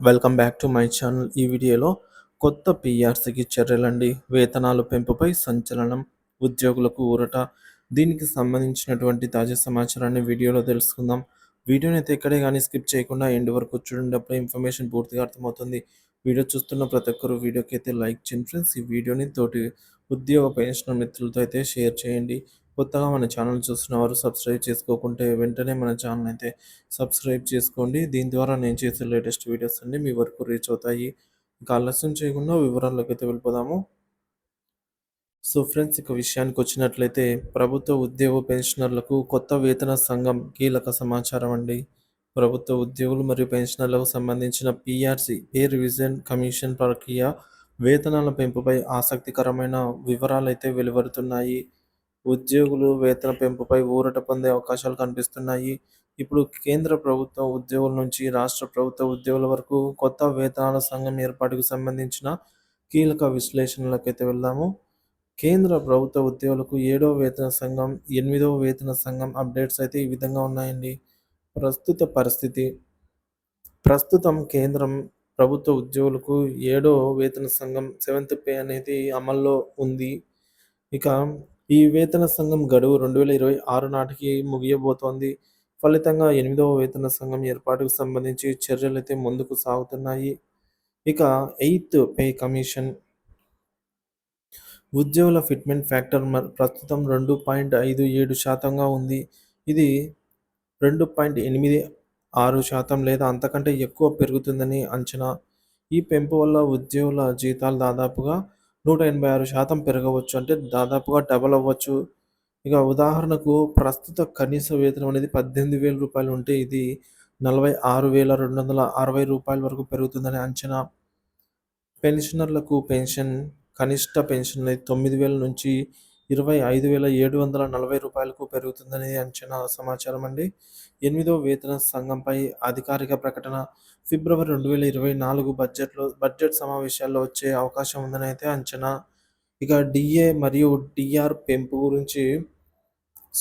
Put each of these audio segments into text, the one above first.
Welcome back to my channel ఈ వీడియోలో కొత్త పిఆర్సీకి చర్యలండి వేతనాలు పెంపుపై సంచలనం ఉద్యోగులకు ఊరట. దీనికి సంబంధించినటువంటి తాజా సమాచారాన్ని వీడియోలో తెలుసుకుందాం. వీడియోని అయితే ఎక్కడే కానీ స్కిప్ చేయకుండా ఎండ్ వరకు చూడండి. అప్పుడే ఇన్ఫర్మేషన్ పూర్తిగా అర్థమవుతుంది. వీడియో చూస్తున్న ప్రతి ఒక్కరు వీడియోకి అయితే లైక్ చేయండి. ఫ్రెండ్స్ ఈ వీడియోని తోటి ఉద్యోగ పెన్షన్ మిత్రులతో అయితే షేర్ చేయండి. కొత్తగా మన ఛానల్ చూస్తున్న వారు సబ్స్క్రైబ్ చేసుకోకుంటే వెంటనే మన ఛానల్ అయితే సబ్స్క్రైబ్ చేసుకోండి. దీని ద్వారా నేను చేసే లేటెస్ట్ వీడియోస్ అన్ని మీ వరకు రీచ్ అవుతాయి. ఇంకా ఆలస్యం చేయకుండా వివరాల్లోకి అయితే వెళ్ళిపోదాము. సో ఫ్రెండ్స్ ఇక విషయానికి వచ్చినట్లయితే ప్రభుత్వ ఉద్యోగ పెన్షనర్లకు కొత్త వేతన సంఘం కీలక సమాచారం అండి. ప్రభుత్వ ఉద్యోగులు మరియు పెన్షనర్లకు సంబంధించిన పిఆర్సి పే రివిజన్ కమిషన్ ప్రక్రియ వేతనాల పెంపుపై ఆసక్తికరమైన వివరాలు అయితే వెలువడుతున్నాయి. ఉద్యోగులు వేతన పెంపుపై ఊరట పొందే అవకాశాలు కనిపిస్తున్నాయి. ఇప్పుడు కేంద్ర ప్రభుత్వ ఉద్యోగుల నుంచి రాష్ట్ర ప్రభుత్వ ఉద్యోగుల వరకు కొత్త వేతనాల సంఘం ఏర్పాటుకు సంబంధించిన కీలక విశ్లేషణలకు అయితే వెళ్దాము. కేంద్ర ప్రభుత్వ ఉద్యోగులకు ఏడవ వేతన సంఘం ఎనిమిదవ వేతన సంఘం అప్డేట్స్ అయితే ఈ విధంగా ఉన్నాయండి. ప్రస్తుత పరిస్థితి ప్రస్తుతం కేంద్రం ప్రభుత్వ ఉద్యోగులకు ఏడో వేతన సంఘం సెవెంత్ పే అనేది అమల్లో ఉంది. ఇక ఈ వేతన సంఘం గడువు రెండు వేల ఇరవై ఆరు నాటికి ముగియబోతోంది. ఫలితంగా ఎనిమిదవ వేతన సంఘం ఏర్పాటుకు సంబంధించి చర్యలు అయితే ముందుకు సాగుతున్నాయి. ఇక ఎయిత్ పే కమిషన్. ఉద్యోగుల ఫిట్మెంట్ ఫ్యాక్టర్ ప్రస్తుతం రెండు పాయింట్ ఐదు ఏడు శాతంగా ఉంది. ఇది రెండు పాయింట్ ఎనిమిది ఆరు శాతం లేదా అంతకంటే ఎక్కువ పెరుగుతుందని అంచనా. ఈ పెంపు వల్ల ఉద్యోగుల జీతాలు దాదాపుగా నూట ఎనభై ఆరు శాతం పెరగవచ్చు. అంటే దాదాపుగా డబల్ అవ్వచ్చు. ఇక ఉదాహరణకు ప్రస్తుత కనీస వేతనం అనేది పద్దెనిమిది వేల రూపాయలు ఉంటే ఇది నలభై ఆరు వేల రెండు వందల అరవై రూపాయల వరకు పెరుగుతుందని అంచనా. పెన్షనర్లకు పెన్షన్ కనిష్ట పెన్షన్ అనేది తొమ్మిది వేల నుంచి ఇరవై ఐదు వేల ఏడు వందల నలభై రూపాయలకు పెరుగుతుందని అంచనా సమాచారం అండి. ఎనిమిదో వేతన సంఘంపై అధికారిక ప్రకటన. ఫిబ్రవరి రెండు వేల ఇరవై నాలుగు బడ్జెట్లో బడ్జెట్ సమావేశాల్లో వచ్చే అవకాశం ఉందని అయితే అంచనా. ఇక డిఏ మరియు డిఆర్ పెంపు గురించి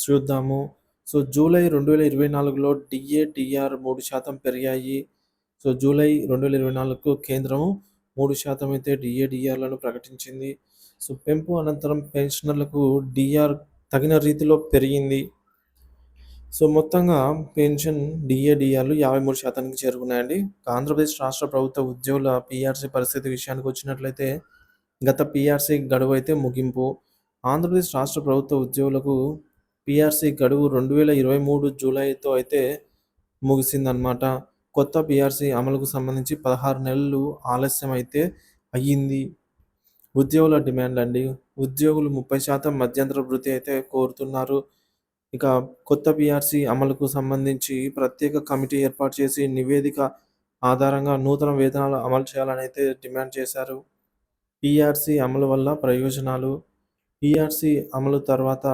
చూద్దాము. సో జూలై రెండు వేల ఇరవై నాలుగులో డిఏ డిఆర్ మూడు శాతం పెరిగాయి. సో జూలై రెండు వేల ఇరవై నాలుగుకు కేంద్రం మూడు శాతం అయితే డిఏ డిఆర్లను ప్రకటించింది. సో పెంపు అనంతరం పెన్షనర్లకు డిఆర్ తగిన రీతిలో పెరిగింది. సో మొత్తంగా పెన్షన్ డిఏడిఆర్లు యాభై మూడు శాతానికి చేరుకున్నాయండి. ఆంధ్రప్రదేశ్ రాష్ట్ర ప్రభుత్వ ఉద్యోగుల పిఆర్సీ పరిస్థితి విషయానికి వచ్చినట్లయితే గత పిఆర్సీ గడువు అయితే ముగింపు. ఆంధ్రప్రదేశ్ రాష్ట్ర ప్రభుత్వ ఉద్యోగులకు పిఆర్సీ గడువు రెండు వేల ఇరవై మూడు జూలైతో అయితే ముగిసిందనమాట కొత్త పీఆర్సీ అమలుకు సంబంధించి పదహారు నెలలు ఆలస్యం అయితే అయ్యింది. ఉద్యోగుల డిమాండ్ అండి ఉద్యోగులు ముప్పై శాతం మధ్యంతర వృత్తి అయితే కోరుతున్నారు. ఇక కొత్త పిఆర్సీ అమలుకు సంబంధించి ప్రత్యేక కమిటీ ఏర్పాటు చేసి నివేదిక ఆధారంగా నూతన వేతనాలు అమలు చేయాలని అయితే డిమాండ్ చేశారు. పిఆర్సీ అమలు వల్ల ప్రయోజనాలు. పిఆర్సీ అమలు తర్వాత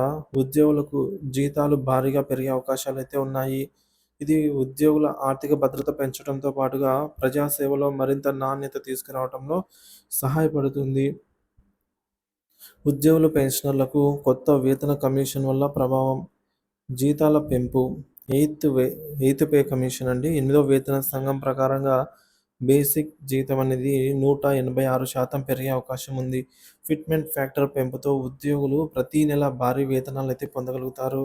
ఉద్యోగులకు జీతాలు భారీగా పెరిగే అవకాశాలు అయితే ఉన్నాయి. ఇది ఉద్యోగుల ఆర్థిక భద్రత పెంచడంతో పాటుగా ప్రజాసేవలో మరింత నాణ్యత తీసుకురావడంలో సహాయపడుతుంది. ఉద్యోగుల పెన్షనర్లకు కొత్త వేతన కమిషన్ వల్ల ప్రభావం. జీతాల పెంపు. Eighth way eighth pay commission అండి. ఎనిమిదో వేతన సంఘం ప్రకారంగా బేసిక్ జీతం అనేది నూట ఎనభై ఆరు శాతం పెరిగే అవకాశం ఉంది. ఫిట్మెంట్ ఫ్యాక్టర్ పెంపుతో ఉద్యోగులు ప్రతీ నెల భారీ వేతనాలు అయితే పొందగలుగుతారు.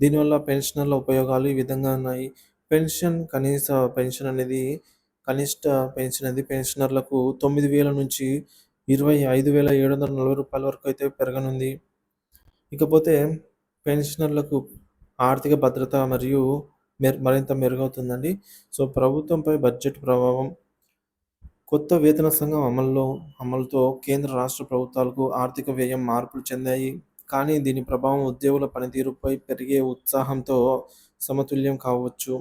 దీనివల్ల పెన్షనర్ల ఉపయోగాలు ఈ విధంగా ఉన్నాయి. పెన్షన్ కనీస పెన్షన్ అనేది కనిష్ట పెన్షన్ అనేది పెన్షనర్లకు తొమ్మిది వేల నుంచి ఇరవై ఐదు వేల ఏడు వందల నలభై రూపాయల వరకు అయితే పెరగనుంది. ఇకపోతే పెన్షనర్లకు ఆర్థిక భద్రత మరియు మెర్ మరింత మెరుగవుతుందండి. సో ప్రభుత్వంపై బడ్జెట్ ప్రభావం కొత్త వేతన సంఘం అమల్లో అమలుతో కేంద్ర రాష్ట్ర ప్రభుత్వాలకు ఆర్థిక వ్యయం మార్పులు చెందాయి. కానీ దీని ప్రభావం ఉద్యోగుల పనితీరుపై పెరిగే ఉత్సాహంతో సమతుల్యం కావచ్చు.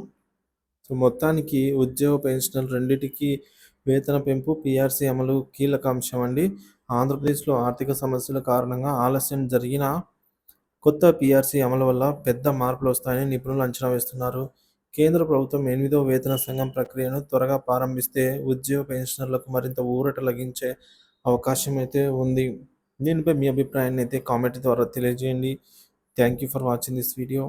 సో మొత్తానికి ఉద్యోగ పెన్షనర్ రెండింటికి వేతన పెంపు పిఆర్సీ అమలు కీలక అంశం అండి ఆంధ్రప్రదేశ్లో ఆర్థిక సమస్యల కారణంగా ఆలస్యం జరిగిన కొత్త పీఆర్సీ అమలు వల్ల పెద్ద మార్పులు వస్తాయని నిపుణులు అంచనా వేస్తున్నారు. కేంద్ర ప్రభుత్వం ఎనిమిదో వేతన సంఘం ప్రక్రియను త్వరగా ప్రారంభిస్తే ఉద్యోగ పెన్షనర్లకు మరింత ఊరట లగించే అవకాశం అయితే ఉంది. దీనిపై మీ అభిప్రాయాన్ని అయితే కామెంట్ ద్వారా తెలియజేయండి. Thank you for watching this video.